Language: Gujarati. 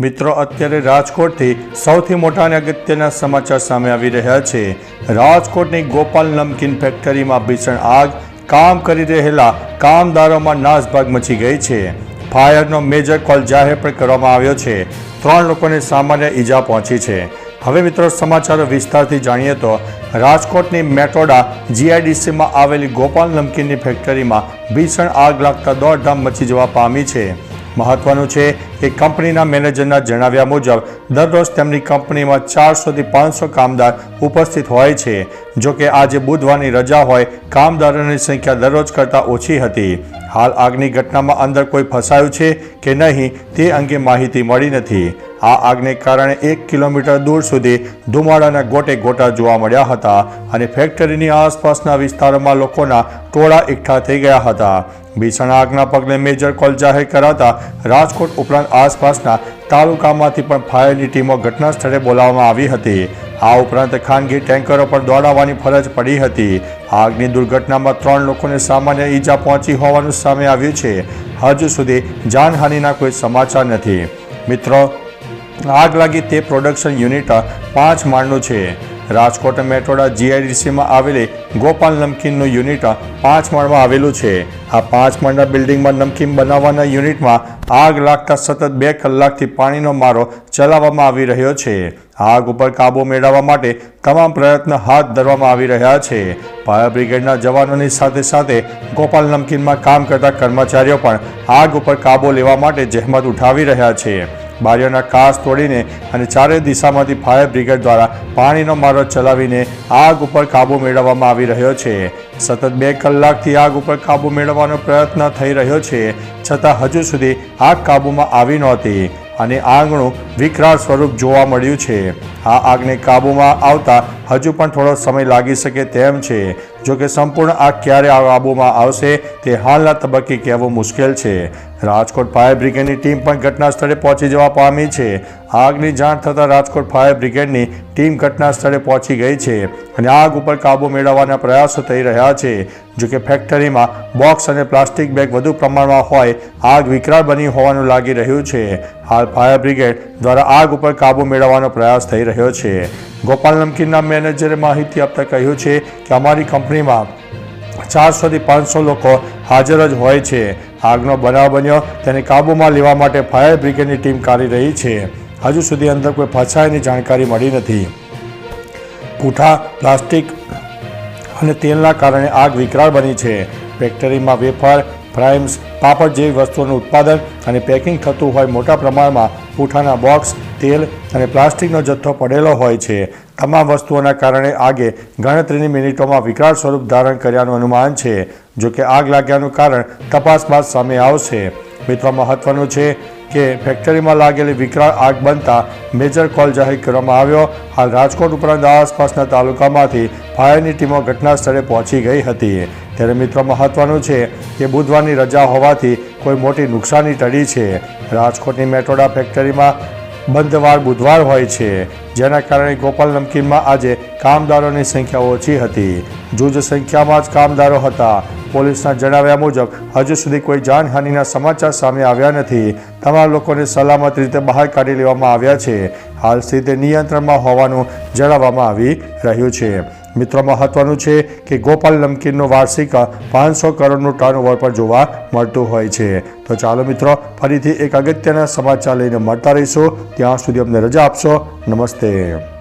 મિત્રો, અત્યારે રાજકોટથી સૌથી મોટા અને અગત્યના સમાચાર સામે આવી રહ્યા છે. રાજકોટની ગોપાલ નમકીન ફેક્ટરીમાં ભીષણ આગ, કામ કરી રહેલા કામદારોમાં નાસભાગ મચી ગઈ છે. ફાયરનો મેજર કોલ જાહેર પણ કરવામાં આવ્યો છે. ત્રણ લોકોને સામાન્ય ઈજા પહોંચી છે. હવે મિત્રો, સમાચારો વિસ્તારથી જાણીએ તો રાજકોટની મેટોડા જીઆઈડીસીમાં આવેલી ગોપાલ નમકીનની ફેક્ટરીમાં ભીષણ આગ લાગતા દોડધામ મચી જવા પામી છે. મહત્વનું છે કે કંપનીના મેનેજરના જણાવ્યા મુજબ, દરરોજ તેમની કંપનીમાં ચારસોથી પાંચસો કામદાર ઉપસ્થિત હોય છે. જો કે આજે બુધવારની રજા હોય, કામદારોની સંખ્યા દરરોજ કરતાં ઓછી હતી. હાલ આગની ઘટનામાં અંદર કોઈ ફસાયું છે કે નહીં, તે અંગે માહિતી મળી નથી. આ આગને કારણે એક કિલોમીટર દૂર સુધી ધુમાડાના ગોટે ગોટા જોવા મળ્યા હતા અને ફેક્ટરીની આસપાસના વિસ્તારોમાં લોકોના ટોળા એકઠા થઈ ગયા હતા. ભીષણ આગના પગલે મેજર કોલ જાહેર કરાતા રાજકોટ ઉપરાંત આસપાસના તાલુકામાંથી પણ ફાયરની ટીમો ઘટના સ્થળે બોલાવવામાં આવી હતી. આ ઉપરાંત ખાનગી ટેન્કરો પણ દોડાવવાની ફરજ પડી હતી. આગની દુર્ઘટનામાં ત્રણ લોકોને સામાન્ય ઈજા પહોંચી હોવાનું સામે આવ્યું છે. હજુ સુધી જાનહાનિના કોઈ સમાચાર નથી. મિત્રો, આગ લાગી તે પ્રોડક્શન યુનિટ પાંચ માળનું છે. રાજકોટ મેટ્રોડા જીઆઈડીસીમાં આવેલી ગોપાલ નમકીનનું યુનિટ પાંચ માળમાં આવેલું છે. આ પાંચ માળના બિલ્ડિંગમાં નમકીન બનાવવાના યુનિટમાં આગ લાગતા સતત બે કલાકથી પાણીનો મારો ચલાવવામાં આવી રહ્યો છે. આગ ઉપર કાબુ મેળવવા માટે તમામ પ્રયત્ન હાથ ધરવામાં આવી રહ્યા છે. ફાયર બ્રિગેડના જવાનોની સાથે સાથે ગોપાલ નમકીનમાં કામ કરતા કર્મચારીઓ પણ આગ ઉપર કાબુ લેવા માટે જહેમત ઉઠાવી રહ્યા છે. બારીઓના કાચ તોડીને અને ચારે દિશામાંથી ફાયર બ્રિગેડ દ્વારા પાણીનો મારો ચલાવીને આગ ઉપર કાબુ મેળવવામાં આવી રહ્યો છે. સતત બે કલાકથી આગ ઉપર કાબુ મેળવવાનો પ્રયત્ન થઈ રહ્યો છે, છતાં હજુ સુધી આગ કાબૂમાં આવી નહોતી અને આંગણું વિકરાળ સ્વરૂપ જોવા મળ્યું છે. આ આગને કાબૂમાં આવતા હજુ પણ થોડો સમય લાગી શકે તેમ છે. જો કે સંપૂર્ણ આગ ક્યારે કાબૂમાં આવશે તે હાલના તબક્કે કહેવું મુશ્કેલ છે. રાજકોટ ફાયર બ્રિગેડની ટીમ પણ ઘટના સ્થળે પહોંચી જવા પામી છે. આગની જાણ થતાં રાજકોટ ફાયર બ્રિગેડની ટીમ ઘટના સ્થળે પહોંચી ગઈ છે અને આગ ઉપર કાબૂ મેળવવાના પ્રયાસો થઈ રહ્યા છે. જો કે ફેક્ટરીમાં બોક્સ અને પ્લાસ્ટિક બેગ વધુ પ્રમાણમાં હોય, આગ વિકરાળ બની હોવાનું લાગી રહ્યું છે. હાલ ફાયર બ્રિગેડ દ્વારા આગ ઉપર કાબૂ મેળવવાનો પ્રયાસ થઈ રહ્યો છે. ગોપાલ નમકીનના મેનેજરે માહિતી આપતા કહ્યું છે કે અમારી કંપનીમાં ચારસોથી પાંચસો લોકો હાજર જ હોય છે. આગનો બનાવ બન્યો. તેને કાબૂમાં લેવા માટે ફાયર બ્રિગેડની ટીમ કાર્ય રહી છે. હજુ સુધી અંદર કોઈ ફસાયાની જાણકારી મળી નથી. પૂઠા, પ્લાસ્ટિક અને તેલના કારણે આગ વિકરાળ બની છે. ફેક્ટરીમાં વેફર ફ્રાઇમ્સ પાપડ જેવી વસ્તુઓનું ઉત્પાદન અને પેકિંગ થતું હોય મોટા પ્રમાણમાં પૂઠાના બોક્સ તેલ અને પ્લાસ્ટિકનો જથ્થો પડેલો હોય છે. તમામ વસ્તુઓના કારણે આગે ગણતરીની મિનિટોમાં વિકરાળ સ્વરૂપ ધારણ કર્યાનું અનુમાન છે. જોકે આગ લાગ્યાનું કારણ તપાસ બાદ સામે આવશે. મિત્રો, મહત્વનું છે કે ફેક્ટરીમાં લાગેલી વિકરાળ આગ બનતા મેજર કોલ જાહેર કરવામાં આવ્યો. હાલ રાજકોટ ઉપરાંત આસપાસના તાલુકામાંથી ફાયરની ટીમો ઘટના સ્થળે પહોંચી ગઈ હતી. ત્યારે મિત્રો, મહત્વનું છે કે બુધવારની રજા હોવાથી કોઈ મોટી નુકસાની ટળી છે. રાજકોટની મેટોડા ફેક્ટરીમાં બંધવાર બુધવાર હોય છે, જેના કારણે ગોપાલ નમકીનમાં આજે કામદારોની સંખ્યા ઓછી હતી. જૂજ સંખ્યામાં જ કામદારો હતા. પોલીસના જણાવ્યા મુજબ, હજુ સુધી કોઈ જાનહાનિના સમાચાર સામે આવ્યા નથી. તમામ લોકોને સલામત રીતે બહાર કાઢી લેવામાં આવ્યા છે. હાલ સ્થિતિ નિયંત્રણમાં હોવાનું જણાવવામાં આવી રહ્યું છે. મિત્રો મહત્વનું છે કે ગોપાલ નમકીનનું વાર્ષિક પાંચસો કરોડનું ટર્નઓવર પર જોવા મળતું હોય છે. તો ચાલો મિત્રો, ફરીથી એક અગત્યના સમાચાર લઈને મળતા રહીશું. ત્યાં સુધી અમને રજા આપશો. નમસ્તે.